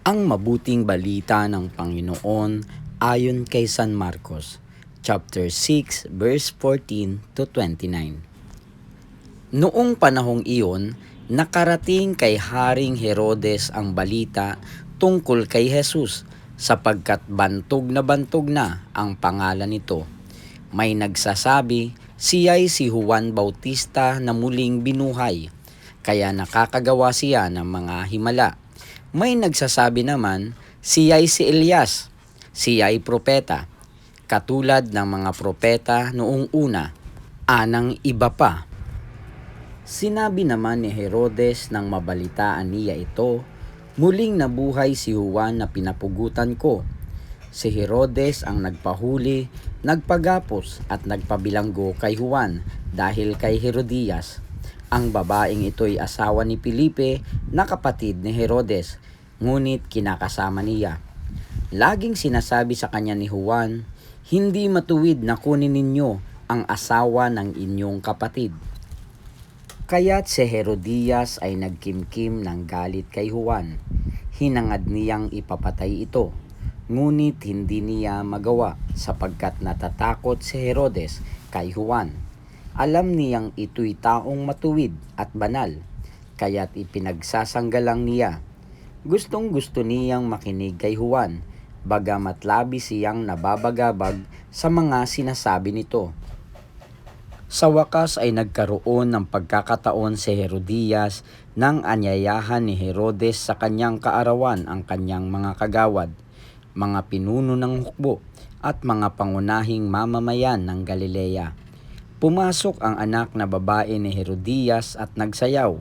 Ang mabuting balita ng Panginoon ayon kay San Marcos, chapter 6, verse 14 to 29. Noong panahong iyon, nakarating kay Haring Herodes ang balita tungkol kay Jesus sapagkat bantog na bantog na ang pangalan nito. May nagsasabi, siya'y si Juan Bautista na muling binuhay, kaya nakakagawa siya ng mga himala. May nagsasabi naman, siya'y si Elias, siya'y propeta, katulad ng mga propeta noong una, anang iba pa. Sinabi naman ni Herodes nang mabalitaan niya ito, muling nabuhay si Juan na pinapugutan ko. Si Herodes ang nagpahuli, nagpagapos at nagpabilanggo kay Juan dahil kay Herodias. Ang babaeng ito'y asawa ni Felipe na kapatid ni Herodes, ngunit kinakasama niya. Laging sinasabi sa kanya ni Juan, hindi matuwid na kunin ninyo ang asawa ng inyong kapatid. Kaya't si Herodias ay nagkimkim ng galit kay Juan. Hinangad niyang ipapatay ito. Ngunit hindi niya magawa sapagkat natatakot si Herodes kay Juan. Alam niyang ito'y taong matuwid at banal, kaya't ipinagsasanggalang niya. Gustong gusto niyang makinig kay Juan, bagamat labis siyang nababagabag sa mga sinasabi nito. Sa wakas ay nagkaroon ng pagkakataon si Herodias nang anyayahan ni Herodes sa kanyang kaarawan ang kanyang mga kagawad, mga pinuno ng hukbo at mga pangunahing mamamayan ng Galilea. Pumasok ang anak na babae ni Herodias at nagsayaw.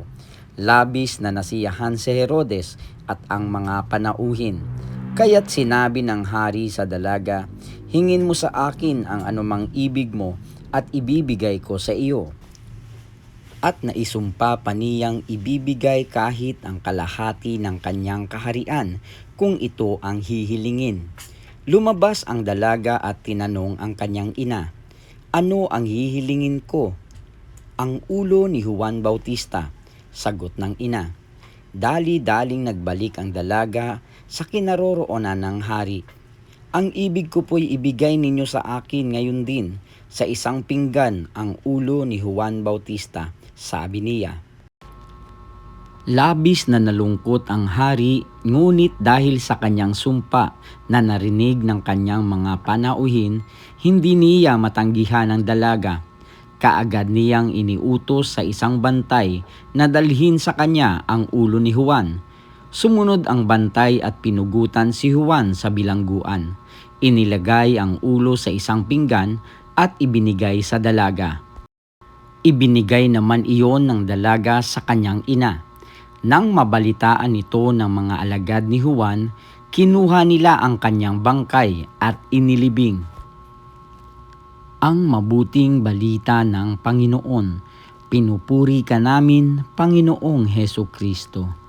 Labis na nasiyahan si Herodes at ang mga panauhin. Kaya't sinabi ng hari sa dalaga, Hingin mo sa akin ang anumang ibig mo at ibibigay ko sa iyo. At naisumpa pa niyang ibibigay kahit ang kalahati ng kanyang kaharian kung ito ang hihilingin. Lumabas ang dalaga at tinanong ang kanyang ina, Ano ang hihilingin ko? Ang ulo ni Juan Bautista, sagot ng ina. Dali-daling nagbalik ang dalaga sa kinaroroonan ng hari. Ang ibig ko po'y ibigay ninyo sa akin ngayon din sa isang pinggan ang ulo ni Juan Bautista, sabi niya. Labis na nalungkot ang hari ngunit dahil sa kanyang sumpa na narinig ng kanyang mga panauhin, hindi niya matanggihan ang dalaga. Kaagad niyang iniutos sa isang bantay na dalhin sa kanya ang ulo ni Juan. Sumunod ang bantay at pinugutan si Juan sa bilangguan. Inilagay ang ulo sa isang pinggan at ibinigay sa dalaga. Ibinigay naman iyon ng dalaga sa kanyang ina. Nang mabalitaan ito ng mga alagad ni Juan, kinuha nila ang kanyang bangkay at inilibing. Ang mabuting balita ng Panginoon, pinupuri ka namin, Panginoong Heso Kristo.